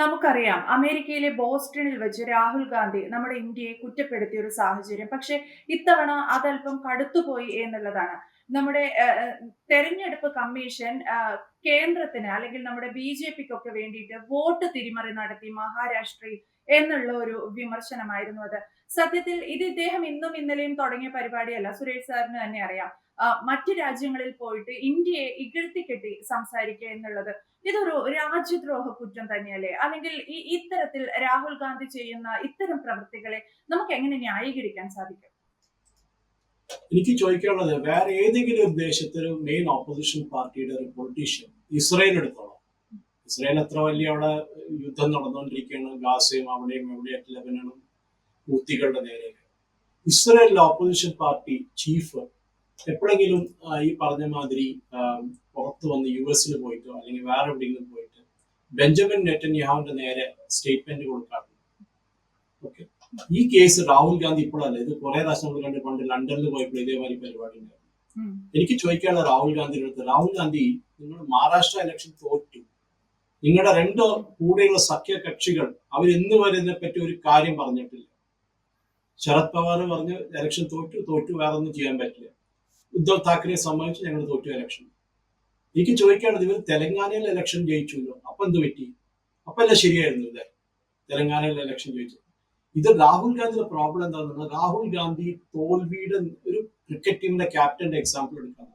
നമുക്കറിയാം. അമേരിക്കയിലെ ബോസ്റ്റണിൽ വെച്ച് രാഹുൽ ഗാന്ധി നമ്മുടെ ഇന്ത്യയെ കുറ്റപ്പെടുത്തിയ ഒരു സാഹചര്യം. പക്ഷെ ഇത്തവണ അതല്പം കടുത്തുപോയി എന്നുള്ളതാണ്. നമ്മുടെ തെരഞ്ഞെടുപ്പ് കമ്മീഷൻ കേന്ദ്രത്തിന് അല്ലെങ്കിൽ നമ്മുടെ ബി ജെ പിക്കൊക്കെ വേണ്ടിയിട്ട് വോട്ട് തിരിമറി നടത്തി മഹാരാഷ്ട്രയിൽ എന്നുള്ള ഒരു വിമർശനമായിരുന്നു അത്. സത്യത്തിൽ ഇത് ഇദ്ദേഹം ഇന്നും ഇന്നലെയും തുടങ്ങിയ പരിപാടിയല്ല. സുരേഷ് സാറിന് തന്നെ അറിയാം. മറ്റു രാജ്യങ്ങളിൽ പോയിട്ട് ഇന്ത്യയെ ഇകഴ്ത്തി കെട്ടി സംസാരിക്കുക എന്നുള്ളത് ഇതൊരു രാജ്യദ്രോഹ കുറ്റം തന്നെയല്ലേ? അല്ലെങ്കിൽ ഈ ഇത്തരത്തിൽ രാഹുൽ ഗാന്ധി ചെയ്യുന്ന ഇത്തരം പ്രവൃത്തികളെ നമുക്ക് എങ്ങനെ ന്യായീകരിക്കാൻ സാധിക്കും? എനിക്ക് ചോദിക്കാനുള്ളത് വേറെ ഏതെങ്കിലും ഒരു ദേശത്തൊരു മെയിൻ ഓപ്പോസിഷൻ പാർട്ടിയുടെ ഒരു പൊളിറ്റീഷ്യൻ ഇസ്രയേൽ എടുത്തോളാം ഇസ്രയേൽ എത്ര വലിയ അവിടെ യുദ്ധം നടന്നുകൊണ്ടിരിക്കുകയാണ്. ഗാസയും അവിടെയും എവിടെയൊക്കെ ലബനനും ഊത്തികളുടെ നേരെ. ഇസ്രയേലിലെ ഓപ്പോസിഷൻ പാർട്ടി ചീഫ് എപ്പോഴെങ്കിലും ഈ പറഞ്ഞ മാതിരി പുറത്തു വന്ന് യു എസിൽ പോയിട്ടോ അല്ലെങ്കിൽ വേറെ എവിടെയെങ്കിലും പോയിട്ട് ബെഞ്ചമിൻ നെറ്റന്യാഹുവിന്റെ നേരെ സ്റ്റേറ്റ്മെന്റ് കൊടുക്കാറുണ്ട്. ഓക്കെ ഈ കേസ് രാഹുൽ ഗാന്ധി ഇപ്പോഴല്ല. ഇത് കുറെ പ്രാവശ്യം നമ്മൾ കണ്ട് പണ്ട് ലണ്ടനിൽ പോയപ്പോൾ ഇതേമാതിരി പരിപാടി ഉണ്ടായിരുന്നു. എനിക്ക് ചോദിക്കാനുള്ള രാഹുൽ ഗാന്ധിയുടെ അടുത്ത് രാഹുൽ ഗാന്ധി നിങ്ങൾ മഹാരാഷ്ട്ര ഇലക്ഷൻ തോറ്റു. നിങ്ങളുടെ രണ്ട് കൂടെയുള്ള സഖ്യ കക്ഷികൾ അവരെന്ന് വരുന്നതിനെ പറ്റി ഇതിനെപ്പറ്റി ഒരു കാര്യം പറഞ്ഞിട്ടില്ല. ശരത് പവാർ പറഞ്ഞ് ഇലക്ഷൻ തോറ്റു തോറ്റു വേറെ ഒന്നും ചെയ്യാൻ പറ്റില്ല. ഉദ്ധവ് താക്കറെ സമ്മതിച്ച് ഞങ്ങൾ തോറ്റു ഇലക്ഷൻ എനിക്ക് ചോദിക്കാനുള്ളത് ഇവർ തെലങ്കാനയിൽ ഇലക്ഷൻ ജയിച്ചുല്ലോ അപ്പൊ എന്ത് പറ്റി? അപ്പൊ അല്ല ശരിയായിരുന്നു ഇല്ലേ തെലങ്കാനയിൽ ഇലക്ഷൻ ജയിച്ചു ഇത് രാഹുൽ ഗാന്ധിയുടെ പ്രോബ്ലം എന്താണെന്ന് രാഹുൽ ഗാന്ധി തോൽവിയുടെ ഒരു ക്രിക്കറ്റ് ടീമിന്റെ ക്യാപ്റ്റന്റെ എക്സാമ്പിൾ എടുക്കാം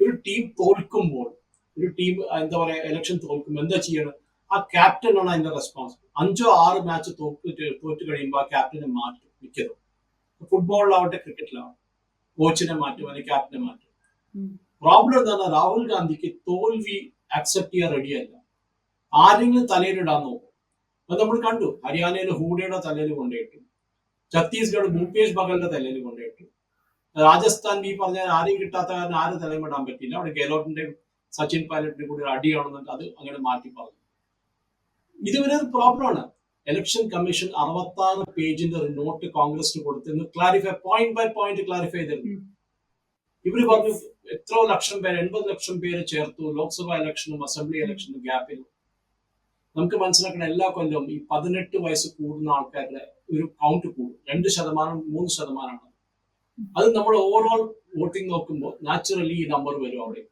ഒരു ടീം തോൽക്കുമ്പോൾ ഒരു ടീം എന്താ പറയാ ഇലക്ഷൻ തോൽക്കുമ്പോൾ എന്താ ചെയ്യണം? ആ ക്യാപ്റ്റൻ ആണ് അതിന്റെ റെസ്പോൺസ് അഞ്ചോ ആറ് മാച്ച് തോറ്റ് തോറ്റ് കഴിയുമ്പോൾ ആ ക്യാപ്റ്റനെ മാറ്റും മിക്കതും. ഫുട്ബോളിലാവട്ടെ ക്രിക്കറ്റിലാവട്ടെ കോച്ചിനെ മാറ്റും അല്ലെങ്കിൽ ക്യാപ്റ്റനെ മാറ്റും. പ്രോബ്ലം എന്താണ് രാഹുൽ ഗാന്ധിക്ക് തോൽവി അക്സെപ്റ്റ് ചെയ്യാൻ റെഡിയല്ല ആരെങ്കിലും തലയിലിടാൻ നോക്കും. അത് നമ്മൾ കണ്ടു. ഹരിയാനയിൽ ഹൂഡയുടെ തലയിൽ കൊണ്ടുപോയിട്ടു. ഛത്തീസ്ഗഡ് ഭൂപേഷ് ബഗലിന്റെ തലയിൽ കൊണ്ടുപോയിട്ടു. രാജസ്ഥാൻ ഈ പറഞ്ഞ ആരെയും കിട്ടാത്ത കാരണം ആരും തലയിടാൻ പറ്റില്ല അവിടെ ഗെഹ്ലോട്ടിന്റെയും സച്ചിൻ പൈലറ്റിന്റെ കൂടി ഒരു അടിയാണെന്നുണ്ട്. അത് അങ്ങനെ മാറ്റി പറഞ്ഞു. ഇത് ഒരു പ്രോബ്ലമാണ് ഇലക്ഷൻ കമ്മീഷൻ അറുപത്തി ആറ് പേജിന്റെ ഒരു നോട്ട് കോൺഗ്രസിന് കൊടുത്തിരുന്നു clarify point by point clarify ചെയ്തിരുന്നു. ഇവർ പറഞ്ഞു എത്രയോ ലക്ഷം പേര് എൺപത് ലക്ഷം പേര് ചേർത്തു ലോക്സഭാ ഇലക്ഷനും അസംബ്ലി ഇലക്ഷനും ഗ്യാപ്പിൽ നമുക്ക് മനസ്സിലാക്കണം എല്ലാ കൊല്ലവും ഈ പതിനെട്ട് വയസ്സ് കൂടുന്ന ആൾക്കാരുടെ ഒരു കൗണ്ട് കൂടും. രണ്ട് ശതമാനം മൂന്ന് ശതമാനമാണ് അത് നമ്മൾ ഓവറോൾ വോട്ടിംഗ് നോക്കുമ്പോൾ നാച്ചുറലി ഈ നമ്പർ വരും അവിടെ.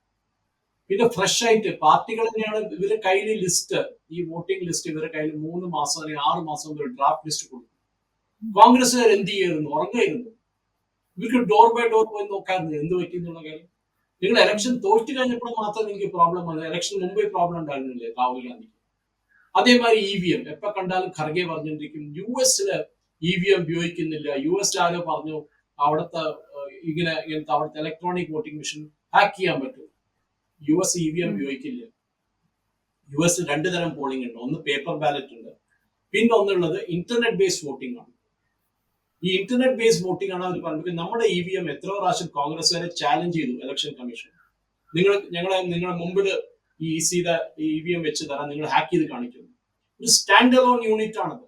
പിന്നെ ഫ്രഷ് ആയിട്ട് പാർട്ടികൾ തന്നെയാണ് ഇവരുടെ കയ്യിൽ ലിസ്റ്റ് ഈ വോട്ടിംഗ് ലിസ്റ്റ് ഇവരുടെ കയ്യിൽ മൂന്ന് മാസം അല്ലെങ്കിൽ ആറ് മാസം ഒരു ഡ്രാഫ്റ്റ് ലിസ്റ്റ് കൊടുക്കും കോൺഗ്രസ്സുകാർ എന്ത് ചെയ്യായിരുന്നു ഉറങ്ങായിരുന്നു. ഇവർക്ക് ഡോർ ബൈ ഡോർ പോയി നോക്കാറുണ്ട് എന്ത് പറ്റി എന്നുള്ള കാര്യം. നിങ്ങൾ ഇലക്ഷൻ തോറ്റു കഴിഞ്ഞപ്പോൾ മാത്രം നിങ്ങൾക്ക് പ്രോബ്ലം വന്നത്. ഇലക്ഷൻ മുമ്പേ പ്രോബ്ലം ഉണ്ടായിരുന്നില്ലേ രാഹുൽ ഗാന്ധിക്ക്? അതേമാതിരി ഇ വി എം എപ്പോ കണ്ടാലും ഖർഗെ പറഞ്ഞിരിക്കും യു എസിൽ ഇ വി എം ഉപയോഗിക്കുന്നില്ല. യു എസ് ആരോ പറഞ്ഞു അവിടുത്തെ ഇങ്ങനെ ഇങ്ങനത്തെ അവിടുത്തെ ഇലക്ട്രോണിക് വോട്ടിംഗ് മെഷീൻ ഹാക്ക് ചെയ്യാൻ പറ്റും. U S E V M ഉപയോഗിക്കില്ല. യു എസ് രണ്ട് തരം പോളിംഗ് ഉണ്ട്. ഒന്ന് പേപ്പർ ബാലറ്റ് ഉണ്ട്. പിന്നെ ഒന്നുള്ളത് ഇന്റർനെറ്റ് ബേസ്ഡ് വോട്ടിംഗ് ആണ്. ഈ ഇന്റർനെറ്റ് ബേസ്ഡ് വോട്ടിംഗ് ആണ് അവർ പറഞ്ഞത്. നമ്മുടെ ഇ വി എം എത്ര പ്രാവശ്യം കോൺഗ്രസ്സുകാരെ ചാലഞ്ച് ചെയ്തു ഇലക്ഷൻ കമ്മീഷൻ നിങ്ങൾ ഞങ്ങളെ നിങ്ങളുടെ മുമ്പിൽ ഈ E C E V M വെച്ച് തരാൻ നിങ്ങൾ ഹാക്ക് ചെയ്ത് കാണിക്കുന്നു. ഒരു സ്റ്റാൻഡ് അലോൺ യൂണിറ്റ് ആണത്.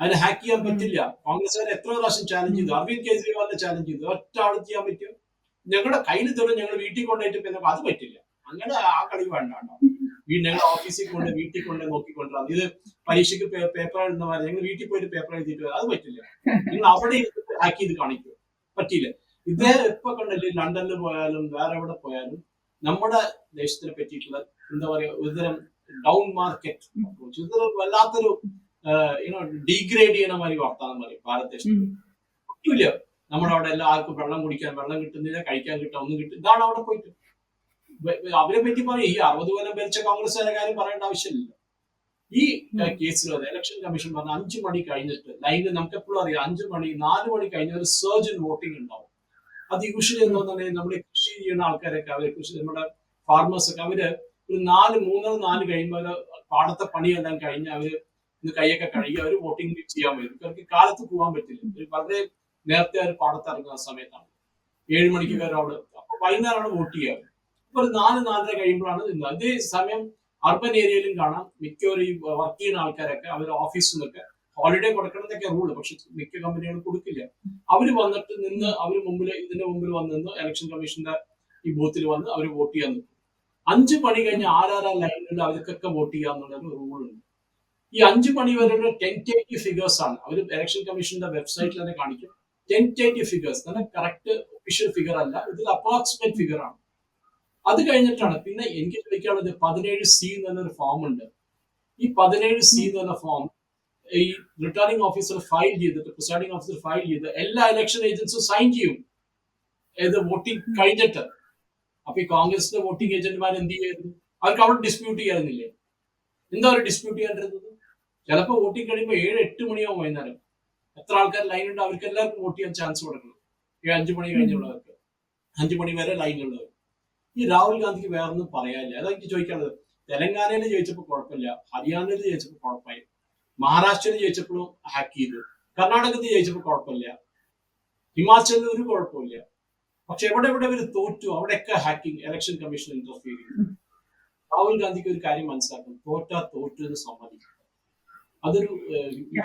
അതിന് ഹാക്ക് ചെയ്യാൻ പറ്റില്ല. കോൺഗ്രസ്സുകാർ എത്ര പ്രാവശ്യം ചാലഞ്ച് ചെയ്തു. അരവിന്ദ് കെജ്രിവാളിനെ ചാലഞ്ച് ചെയ്തു. ഒറ്റ ആൾ ചെയ്യാൻ പറ്റും ഞങ്ങളുടെ കയ്യിൽ തരും ഞങ്ങൾ വീട്ടിൽ കൊണ്ടുപോയിട്ട് പിന്നെ അത് പറ്റില്ല. അങ്ങനെ ആ കളി വേണ്ട ഞങ്ങൾ ഓഫീസിൽ കൊണ്ട് വീട്ടിൽ കൊണ്ട് നോക്കിക്കൊണ്ടിരുന്നത് ഇത് പരീക്ഷയ്ക്ക് പേപ്പർ എഴുതുന്ന മാതിരി ഞങ്ങൾ വീട്ടിൽ പോയിട്ട് പേപ്പർ എഴുതിയിട്ട്. അത് പറ്റില്ല. നിങ്ങൾ അവിടെ ഹാക്ക് ചെയ്ത് കാണിക്കും. പറ്റിയില്ല ഇദ്ദേഹം ഇപ്പൊ കണ്ടല്ലേ ലണ്ടനിൽ പോയാലും വേറെ എവിടെ പോയാലും നമ്മുടെ ദേശത്തിനെ പറ്റിയിട്ടുള്ള എന്താ പറയാ ഒരുതരം ഡൗൺ മാർക്കറ്റ് വല്ലാത്തൊരു ഡീഗ്രേഡ് ചെയ്യണ മാതിരി വർത്താനം പറയും ഭാരത ദേശത്ത് ഉം. പറ്റൂല നമ്മുടെ അവിടെ എല്ലാവർക്കും വെള്ളം കുടിക്കാൻ വെള്ളം കിട്ടുന്നില്ല കഴിക്കാൻ കിട്ടാൻ ഒന്നും കിട്ടും ഇതാണ് അവിടെ പോയിട്ട്. അവരെ പറ്റി പറയും ഈ അറുപത് കൊല്ലം ഭരിച്ച കോൺഗ്രസ്സുകാരെ കാര്യം പറയേണ്ട ആവശ്യമില്ല. ഈ കേസിൽ കേസിൽ ഇലക്ഷൻ കമ്മീഷൻ പറഞ്ഞ അഞ്ചു മണി കഴിഞ്ഞിട്ട് ലൈനിൽ നമുക്ക് എപ്പോഴും അറിയാം അഞ്ചു മണി നാല് മണി കഴിഞ്ഞ ഒരു സർജ് ഇൻ വോട്ടിംഗ് ഉണ്ടാവും. അത് യൂഷ്വലി എന്താണെന്നുണ്ടെങ്കിൽ നമ്മുടെ കൃഷി ചെയ്യുന്ന ആൾക്കാരൊക്കെ അവർ കൃഷി നമ്മുടെ ഫാർമേഴ്സ് ഒക്കെ അവർ ഒരു നാല് മൂന്നോ നാല് കഴിയുമ്പോൾ പാടത്തെ പണിയെല്ലാം കഴിഞ്ഞ് അവർ ഇന്ന് കൈയൊക്കെ കഴുകി അവർ വോട്ടിംഗ് ചെയ്യാൻ വരും. അവർക്ക് കാലത്ത് പോകാൻ പറ്റില്ല. വളരെ നേരത്തെ അവർ പാടത്ത് ഇറങ്ങുന്ന സമയത്താണ്. ഏഴ് മണിക്ക് വരെ അവിടെ അപ്പൊ വൈകുന്നേരമാണ് വോട്ട് ചെയ്യാറ്. അപ്പൊ ഒരു നാല് നാലര കഴിയുമ്പോഴാണ് ഇന്ന്. അതേ സമയം അർബൻ ഏരിയയിലും കാണാം. മിക്കവരും ഈ വർക്ക് ചെയ്യുന്ന ആൾക്കാരൊക്കെ അവർ ഓഫീസിൽ നിന്നൊക്കെ ഹോളിഡേ കൊടുക്കണം എന്നൊക്കെ റൂൾ പക്ഷെ മിക്ക കമ്പനികളും കൊടുക്കില്ല. അവർ വന്നിട്ട് നിന്ന് അവർ മുമ്പിൽ ഇതിന്റെ മുമ്പിൽ വന്ന് നിന്ന് ഇലക്ഷൻ കമ്മീഷന്റെ ഈ ബൂത്തിൽ വന്ന് അവർ വോട്ട് ചെയ്യാൻ നിൽക്കും. അഞ്ച് മണി കഴിഞ്ഞ് ആരാരാ ലൈനിൽ അവർക്കൊക്കെ വോട്ട് ചെയ്യാന്നുള്ള ഒരു റൂളുണ്ട് ഈ അഞ്ചു മണി വരെയുള്ള ടെന്റേറ്റീവ് ഫിഗേഴ്സ് ആണ്. അവർ ഇലക്ഷൻ കമ്മീഷന്റെ വെബ്സൈറ്റിൽ തന്നെ കാണിക്കും. ടെന്റേറ്റീവ് ഫിഗേഴ്സ് തന്നെ കറക്റ്റ് ഒഫീഷ്യൽ ഫിഗർ അല്ല ഇതിൽ അപ്രോക്സിമേറ്റ് ഫിഗർ ആണ്. അത് കഴിഞ്ഞിട്ടാണ് പിന്നെ എനിക്ക് ചോദിക്കാനുള്ളത് പതിനേഴ് സി എന്ന് എന്നൊരു ഫോം ഉണ്ട്. ഈ പതിനേഴ് സി എന്ന് പറഞ്ഞ ഫോം ഈ റിട്ടേണിംഗ് ഓഫീസർ ഫയൽ ചെയ്തിട്ട് പ്രിസൈഡിംഗ് ഓഫീസർ ഫയൽ ചെയ്ത് എല്ലാ ഇലക്ഷൻ ഏജൻസും സൈൻ ചെയ്യും. ഏത് വോട്ടിംഗ് കഴിഞ്ഞിട്ട്. അപ്പൊ ഈ കോൺഗ്രസിന്റെ വോട്ടിംഗ് ഏജന്റുമാർ എന്ത് ചെയ്യായിരുന്നു? അവർക്ക് അവിടെ ഡിസ്പ്യൂട്ട് ചെയ്യാറുന്നില്ലേ? എന്താ അവർ ഡിസ്പ്യൂട്ട് ചെയ്യാണ്ടിരുന്നത്? ചിലപ്പോൾ വോട്ടിംഗ് കഴിയുമ്പോൾ ഏഴ് എട്ട് മണിയാവും വൈകുന്നേരം. എത്ര ആൾക്കാർ ലൈൻ ഉണ്ട്? അവർക്ക് എല്ലാവർക്കും വോട്ട് ചെയ്യാൻ ചാൻസ് കൊടുക്കണം. ഈ അഞ്ചു മണി കഴിഞ്ഞുള്ളവർക്ക്. അഞ്ചു മണി വരെ ലൈൻ ലൈനിലുള്ളവർ ഈ രാഹുൽ ഗാന്ധിക്ക് വേറൊന്നും പറയാനില്ല. അതാ എനിക്ക് ചോദിക്കാനുള്ളത്. തെലങ്കാനയിൽ ജയിച്ചപ്പോൾ കുഴപ്പമില്ല. ഹരിയാനയിൽ ജയിച്ചപ്പോൾ കുഴപ്പമായി. മഹാരാഷ്ട്രയിൽ ജയിച്ചപ്പോഴും ഹാക്ക് ചെയ്തു. കർണാടകത്തിൽ ജയിച്ചപ്പോൾ കുഴപ്പമില്ല. ഹിമാചലിൽ ഒരു കുഴപ്പമില്ല. പക്ഷെ എവിടെ എവിടെ ഇവർ തോറ്റു അവിടെയൊക്കെ ഹാക്കിംഗ് ഇലക്ഷൻ കമ്മീഷൻ ഇന്റർഫിയർ ചെയ്തു. രാഹുൽ ഗാന്ധിക്ക് ഒരു കാര്യം മനസ്സിലാക്കണം. തോറ്റാ തോറ്റു എന്ന് സമ്മതിക്കും. അതൊരു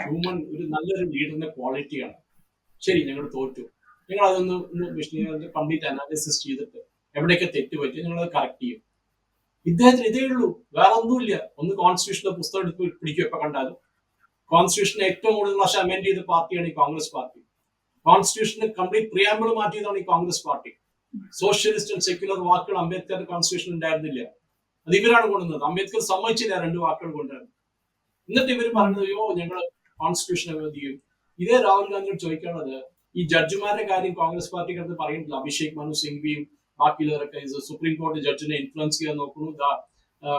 ഹ്യൂമൻ ഒരു നല്ലൊരു ലീഡറിന്റെ ക്വാളിറ്റിയാണ് ശരി ഞങ്ങൾ തോറ്റു. നിങ്ങൾ അതൊന്ന് ഒന്ന് കംപ്ലീറ്റ് അനാലിസിസ് ചെയ്തിട്ട് എവിടെയൊക്കെ തെറ്റ് പറ്റി നിങ്ങൾ അത് കറക്റ്റ് ചെയ്യും. ഇദ്ദേഹത്തിന് ഇതേ ഉള്ളൂ. വേറെ ഒന്നുമില്ല. ഒന്ന് കോൺസ്റ്റിറ്റ്യൂഷൻ പുസ്തകം എടുത്ത് പിടിക്കും എപ്പോ കണ്ടാലും. കോൺസ്റ്റിറ്റ്യൂഷനെ ഏറ്റവും കൂടുതൽ പ്രാവശ്യം അമെൻഡ് ചെയ്ത പാർട്ടിയാണ് ഈ കോൺഗ്രസ് പാർട്ടി. കോൺസ്റ്റിറ്റ്യൂഷന് കംപ്ലീറ്റ് പ്രിയാമ്പിൾ മാറ്റിയതാണ് ഈ Congress party. Socialist and secular വാക്കുകൾ അംബേദ്കർ കോൺസ്റ്റിറ്റ്യൂഷൻ ഉണ്ടായിരുന്നില്ല. അത് ഇവരാണ് കൊണ്ടുവന്നത്. അംബേദ്കർ സമ്മതിച്ചില്ല രണ്ട് വാക്കുകൾ കൊണ്ടുവരുന്നത് എന്നിട്ട് ഇവർ പറയുന്നത് അയ്യോ ഞങ്ങൾ കോൺസ്റ്റിറ്റ്യൂഷൻ എന്ത് ചെയ്യും ഇതേ രാഹുൽ ഗാന്ധിയോട് ചോദിക്കേണ്ടത് ഈ ജഡ്ജിമാരുടെ കാര്യം കോൺഗ്രസ് പാർട്ടിക്ക് അടുത്ത് പറയുന്നില്ല അഭിഷേക് മനു സിംഗ്വിയും ബാക്കിയുള്ളവരൊക്കെ സുപ്രീം കോടതി ജഡ്ജിനെ ഇൻഫ്ലുവൻസ് ചെയ്യാൻ നോക്കുന്നു.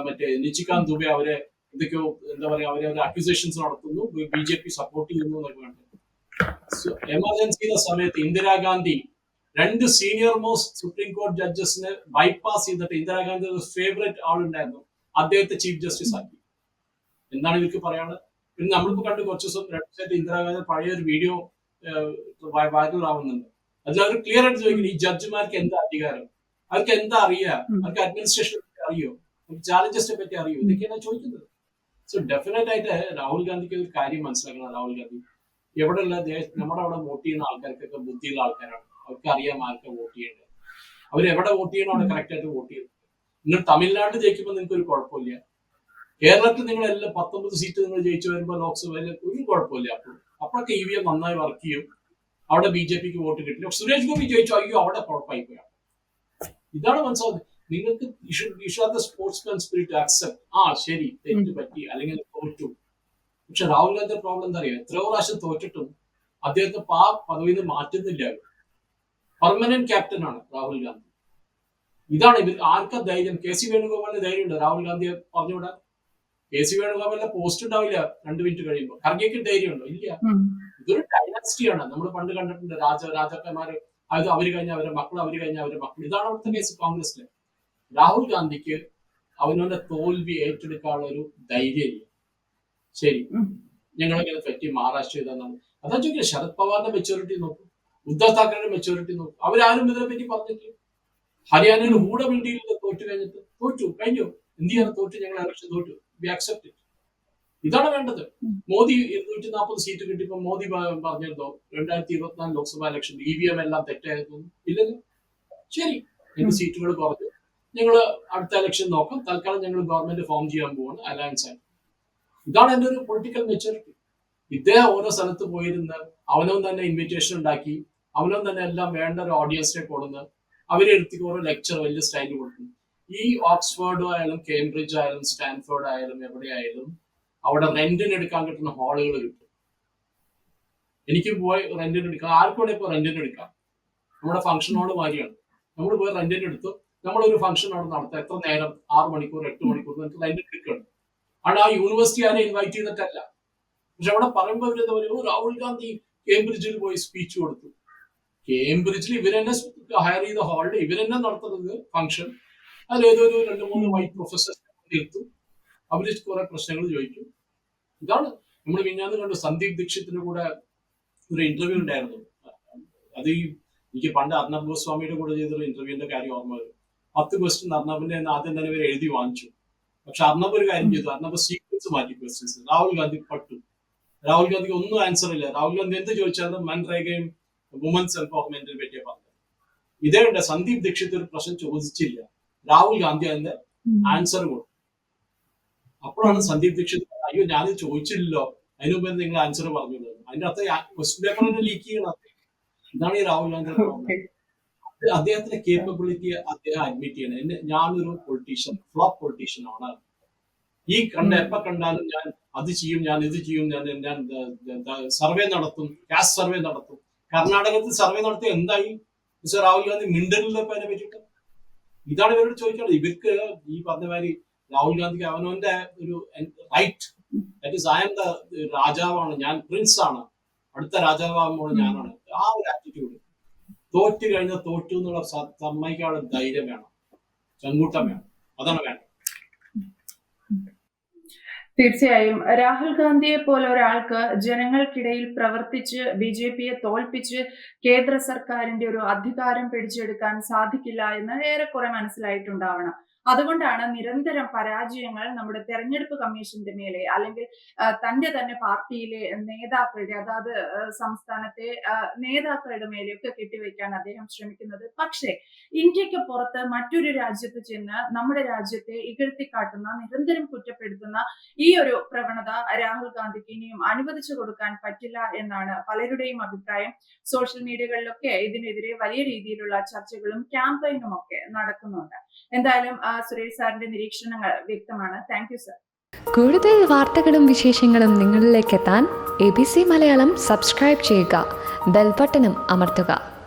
മറ്റേ നിച്ചികാന്ത് ദുബെ അവരെ എന്തൊക്കെയോ എന്താ പറയാ അവരെ അവരെ അക്യൂസേഷൻസ് നടത്തുന്നു ബി ജെ പി സപ്പോർട്ട് ചെയ്യുന്നു എന്നൊക്കെ വേണ്ട എമർജൻസിയുടെ സമയത്ത് ഇന്ദിരാഗാന്ധി രണ്ട് സീനിയർ മോസ്റ്റ് സുപ്രീം കോടതി ജഡ്ജസിനെ ബൈപ്പാസ് ചെയ്തിട്ട് ഇന്ദിരാഗാന്ധിയുടെ ഫേവറേറ്റ് ആളുണ്ടായിരുന്നു. അദ്ദേഹത്തെ ചീഫ് ജസ്റ്റിസ് ആക്കി. എന്താണ് ഇവർക്ക് പറയാനുള്ളത്? പിന്നെ നമ്മളിപ്പോ കണ്ട് കുറച്ച് ദിവസം രണ്ട് ദിവസമായിട്ട് ഇന്ദിരാഗാന്ധി പഴയ ഒരു വീഡിയോ വൈറൽ ആവുന്നുണ്ട്. അതിൽ അവർ ക്ലിയർ ആയിട്ട് ചോദിക്കുന്നത് ഈ ജഡ്ജിമാർക്ക് എന്താ അധികാരം? അവർക്ക് എന്താ അറിയാം. അവർക്ക് അഡ്മിനിസ്ട്രേഷനെ പറ്റി അറിയോ? ചാലഞ്ചസിനെ പറ്റി അറിയോ? ഇതൊക്കെയാണ് ചോദിക്കുന്നത്. സോ ഡെഫിനറ്റ് ആയിട്ട് രാഹുൽ ഗാന്ധിക്ക് ഒരു കാര്യം മനസ്സിലാക്കണം. രാഹുൽ ഗാന്ധി എവിടെയുള്ള നമ്മുടെ അവിടെ വോട്ട് ചെയ്യുന്ന ആൾക്കാർക്കൊക്കെ ബുദ്ധിയുള്ള ആൾക്കാരാണ്. അവർക്ക് അറിയാം ആർക്കെ വോട്ട് ചെയ്യേണ്ടത്. അവർ എവിടെ വോട്ട് ചെയ്യണോ അവിടെ കറക്റ്റ് ആയിട്ട് വോട്ട് ചെയ്യുന്നത് നിങ്ങൾ തമിഴ്നാട് ജയിക്കുമ്പോൾ നിങ്ങൾക്ക് ഒരു കുഴപ്പമില്ല. കേരളത്തിൽ നിങ്ങൾ എല്ലാം പത്തൊമ്പത് സീറ്റ് നിങ്ങൾ ജയിച്ചു വരുമ്പോൾ ലോക്സഭയിൽ ഒരു കുഴപ്പമില്ല. അപ്പോൾ അപ്പോഴൊക്കെ ഇ വി എം നന്നായി വർക്ക് ചെയ്യും. അവിടെ ബി ജെ പിക്ക് വോട്ട് കിട്ടില്ല. സുരേഷ് ഗോപി ജയിച്ചു? അയ്യോ അവിടെ കുഴപ്പമായി പോയാണ് ഇതാണ് മനസ്സിലാവുന്നത്. നിങ്ങൾക്ക് സ്പോർട്സ് സ്പോർട്സ്മാൻ സ്പിരിറ്റ് അക്സെപ്റ്റ് ആ ശരി തെറ്റ് പറ്റി അല്ലെങ്കിൽ തോറ്റു. പക്ഷെ രാഹുൽ ഗാന്ധിയുടെ പ്രോബ്ലം എന്താ അറിയാം? എത്രയോ പ്രാവശ്യം തോറ്റിട്ടും അദ്ദേഹത്തെ ആ പദവിയിൽ നിന്ന് മാറ്റുന്നില്ല പെർമനന്റ് ക്യാപ്റ്റൻ ആണ് രാഹുൽ ഗാന്ധി. ഇതാണ് ഇവർ ആർക്കാ ധൈര്യം? കെ സി വേണുഗോപാലിന് ധൈര്യമുണ്ട്? രാഹുൽ ഗാന്ധിയെ പറഞ്ഞുവിടാൻ? കെ സി വേണുഗോപാലിന്റെ പോസ്റ്റ് ഉണ്ടാവില്ല രണ്ട് മിനിറ്റ് കഴിയുമ്പോൾ ഖർഗയ്ക്ക് ധൈര്യമുണ്ടോ? ഇല്ല. ഇതൊരു ഡൈനാസ്റ്റിയാണ് നമ്മൾ പണ്ട് കണ്ടിട്ടുണ്ട് രാജ രാജാക്കന്മാര് അത് അവർ കഴിഞ്ഞ അവരുടെ മക്കൾ അവർ കഴിഞ്ഞ അവരുടെ മക്കൾ ഇതാണ് അവിടുത്തെ കേസ് കോൺഗ്രസിലെ രാഹുൽ ഗാന്ധിക്ക് അവനവന്റെ തോൽവി ഏറ്റെടുക്കാനുള്ള ഒരു ധൈര്യമില്ല ശരി. ഉം. ഞങ്ങളിങ്ങനെ പറ്റി മഹാരാഷ്ട്ര ഇതാണ് അതാ ചോദിക്കുക ശരത് പവാറിന്റെ മെച്ചൂരിറ്റി നോക്കും. ഉദ്ധവ് താക്കറയുടെ മെച്ചൂരിറ്റി നോക്കും. അവരാരും ഇതിനെ പറ്റി പറഞ്ഞിട്ടില്ല. ഹരിയാനയിൽ ഹൂഡബിലിറ്റിയിൽ തോറ്റു കഴിഞ്ഞിട്ട് തോറ്റു കഴിഞ്ഞു. എന്ത് ചെയ്യാൻ തോറ്റു? ഞങ്ങൾ ഇലക്ഷൻ തോറ്റു. വി അക്സെപ്റ്റ് ഇതാണ് വേണ്ടത്. മോദി ഇരുന്നൂറ്റി നാൽപ്പത് സീറ്റ് കിട്ടിയപ്പോ മോദി പറഞ്ഞിരുന്നോ രണ്ടായിരത്തി ഇരുപത്തിനാല് Lok Sabha election E V M എല്ലാം തെറ്റായിരുന്നു. ഇല്ലല്ലോ. ശരി. ഞങ്ങൾ സീറ്റുകൾ കുറഞ്ഞു. ഞങ്ങൾ അടുത്ത ഇലക്ഷൻ നോക്കാം. തൽക്കാലം ഞങ്ങൾ ഗവൺമെന്റ് ഫോം ചെയ്യാൻ പോവാണ്. അലയൻസ് ആയിട്ട് ഇതാണ് എന്റെ ഒരു പൊളിറ്റിക്കൽ മെച്ചൂരിറ്റി ഇദ്ദേഹം ഓരോ സ്ഥലത്ത് പോയിരുന്ന് അവനവൻ തന്നെ ഇൻവിറ്റേഷൻ ഉണ്ടാക്കി അവനവൻ തന്നെ എല്ലാം വേണ്ട ഒരു ഓഡിയൻസിനെ കൊടുന്ന് അവരെ എടുത്തിക്ക് ഓരോ ലെക്ചർ വലിയ സ്റ്റൈലിൽ കൊടുക്കുന്നു. ഈ ഓക്സ്ഫോർഡ് ആയാലും കേംബ്രിഡ്ജ് ആയാലും സ്റ്റാൻഫോർഡ് ആയാലും എവിടെയായാലും അവിടെ റെന്റിന് എടുക്കാൻ കിട്ടുന്ന ഹാളുകൾ കിട്ടും. എനിക്ക് പോയി റെന്റിന് എടുക്കാം. ആർക്കും ഇപ്പൊ റെന്റിന് എടുക്കാം. നമ്മുടെ ഫംഗ്ഷൻ ഹാൾ മാതിരിയാണ്. നമ്മൾ പോയി റെന്റിന് എടുത്തു. നമ്മളൊരു ഫംഗ്ഷൻ അവിടെ നടത്താം. എത്ര നേരം? ആറ് മണിക്കൂർ എട്ട് മണിക്കൂർ നമുക്ക് റെന്റിന് എടുക്കുകയാണ്. ആണ് ആ യൂണിവേഴ്സിറ്റി ആരെ ഇൻവൈറ്റ് ചെയ്തിട്ടല്ല. പക്ഷെ അവിടെ പറയുമ്പോൾ അവരെന്താ പറയുക? "ഓ, രാഹുൽ ഗാന്ധി കേംബ്രിഡ്ജിൽ പോയി സ്പീച്ച് കൊടുത്തു. കേംബ്രിഡ്ജിൽ ഇവരെന്നെ ഹയർ ചെയ്ത ഹാളിൽ ഇവരെന്നെ നടത്തുന്നത് ഫംഗ്ഷൻ അതിൽ ഏതൊരു രണ്ട് മൂന്ന് വൈറ്റ് പ്രൊഫസേഴ്സ് തീർത്തു അവർ കുറെ പ്രശ്നങ്ങൾ ചോദിക്കും. ഇതാണ് നമ്മൾ മിഞ്ഞാന്ന് കണ്ടു സന്ദീപ് ദീക്ഷിത്തിന്റെ കൂടെ ഒരു ഇന്റർവ്യൂ ഉണ്ടായിരുന്നു. അത് ഈ എനിക്ക് പണ്ട് അർണബ് ഗോസ്വാമിയുടെ കൂടെ ചെയ്തൊരു ഇന്റർവ്യൂവിന്റെ കാര്യം ഓർമ്മ വരും. പത്ത് ക്വസ്റ്റ്യൻ അർണബിന്റെ ആദ്യം തന്നെ ഇവർ എഴുതി വാങ്ങിച്ചു. പക്ഷെ അർണബ് ഒരു കാര്യം ചെയ്തു. അർണബ് സീക്വൻസ് മാറ്റി ക്വസ്റ്റ്യൻസ് രാഹുൽ ഗാന്ധി പട്ടു. രാഹുൽ ഗാന്ധിക്ക് ഒന്നും ആൻസർ ഇല്ല. രാഹുൽ ഗാന്ധി എന്ത് ചോദിച്ചാലും മൻറേഗയും വുമൻസ് എംപവർമെന്റിനെ പറ്റിയ പറഞ്ഞത്. ഇതേ ഉണ്ട് സന്ദീപ് ദീക്ഷിത് ഒരു പ്രശ്നം ചോദിച്ചില്ല. രാഹുൽ ഗാന്ധി അതിന്റെ ആൻസർ കൊടുത്തു. അപ്പോഴാണ് സന്ദീപ് ദീക്ഷിത് അയ്യോ ഞാൻ ചോദിച്ചില്ലല്ലോ. അതിനു മുമ്പ് നിങ്ങൾ ആൻസർ പറഞ്ഞു അതിന്റെ അർത്ഥം ക്വസ്റ്റ്യൻ പേപ്പർ തന്നെ ലീക്ക് ചെയ്യണം എന്താണ് ഈ രാഹുൽ ഗാന്ധിയുടെ പ്രോബ്ലം അദ്ദേഹത്തിന്റെ കേപ്പബിലിറ്റി അദ്ദേഹം അഡ്മിറ്റ് ചെയ്യണം. എന്നെ ഞാനൊരു പൊളിറ്റീഷ്യൻ ഫ്ലോപ്പ് പൊളിറ്റീഷ്യൻ ആണ്. ഈ കണ്ട എപ്പ കണ്ടാലും ഞാൻ അത് ചെയ്യും ഞാൻ ഇത് ചെയ്യും ഞാൻ ഞാൻ സർവേ നടത്തും കാസ്റ്റ് സർവേ നടത്തും. കർണാടകത്തിൽ സർവേ നടത്തി എന്തായി? മിസ്റ്റർ രാഹുൽ ഗാന്ധി മിണ്ടലില്ല പേരെ പറ്റിയിട്ട് ഇതാണ് ഇവരോട് ചോദിക്കേണ്ടത് ഇവർക്ക് ഈ പറഞ്ഞ മാതിരി രാഹുൽ ഗാന്ധിക്ക് അവനവന്റെ ഒരു right that is I'm the രാജാവാണ് ഞാൻ പ്രിൻസ് ആണ്. അടുത്ത രാജാവാകുമ്പോൾ ഞാനാണ്. ആ ഒരു ആറ്റിറ്റ്യൂഡ് തോറ്റു കഴിഞ്ഞ തോറ്റു എന്നുള്ള സമ്മതിക്കാനുള്ള ധൈര്യം വേണം. ചങ്കൂട്ടം വേണം. അതാണ് വേണ്ടത്. തീർച്ചയായും. രാഹുൽ ഗാന്ധിയെ പോലെ ഒരാൾക്ക് ജനങ്ങൾക്കിടയിൽ പ്രവർത്തിച്ച് ബി ജെ പിയെ തോൽപ്പിച്ച് കേന്ദ്ര സർക്കാരിന്റെ ഒരു അധികാരം പിടിച്ചെടുക്കാൻ സാധിക്കില്ല എന്ന് ഏറെക്കുറെ മനസ്സിലായിട്ടുണ്ടാവണം. അതുകൊണ്ടാണ് നിരന്തരം പരാജയങ്ങൾ നമ്മുടെ തെരഞ്ഞെടുപ്പ് കമ്മീഷന്റെ മേലെ അല്ലെങ്കിൽ തന്റെ തന്നെ പാർട്ടിയിലെ നേതാക്കളുടെ അതാത് സംസ്ഥാനത്തെ നേതാക്കളുടെ മേലെയൊക്കെ കെട്ടിവെക്കാൻ അദ്ദേഹം ശ്രമിക്കുന്നത്. പക്ഷേ ഇന്ത്യയ്ക്ക് പുറത്ത് മറ്റൊരു രാജ്യത്ത് ചെന്ന് നമ്മുടെ രാജ്യത്തെ ഇകഴ്ത്തിക്കാട്ടുന്ന നിരന്തരം കുറ്റപ്പെടുത്തുന്ന ഈ ഒരു പ്രവണത രാഹുൽ ഗാന്ധിക്ക് ഇനിയും അനുവദിച്ചു കൊടുക്കാൻ പറ്റില്ല എന്നാണ് പലരുടെയും അഭിപ്രായം. സോഷ്യൽ മീഡിയകളിലൊക്കെ ഇതിനെതിരെ വലിയ രീതിയിലുള്ള ചർച്ചകളും ക്യാമ്പയിനും ഒക്കെ നടക്കുന്നുണ്ട്. എന്തായാലും സുരേഷ് സാറിന്റെ നിരീക്ഷണങ്ങൾ വ്യക്തമാണ്. താങ്ക് യു സർ കൂടുതൽ വാർത്തകളും വിശേഷങ്ങളും നിങ്ങളിലേക്ക് എത്താൻ A B C Malayalam subscribe ചെയ്യുക. ബെൽബട്ടനും അമർത്തുക.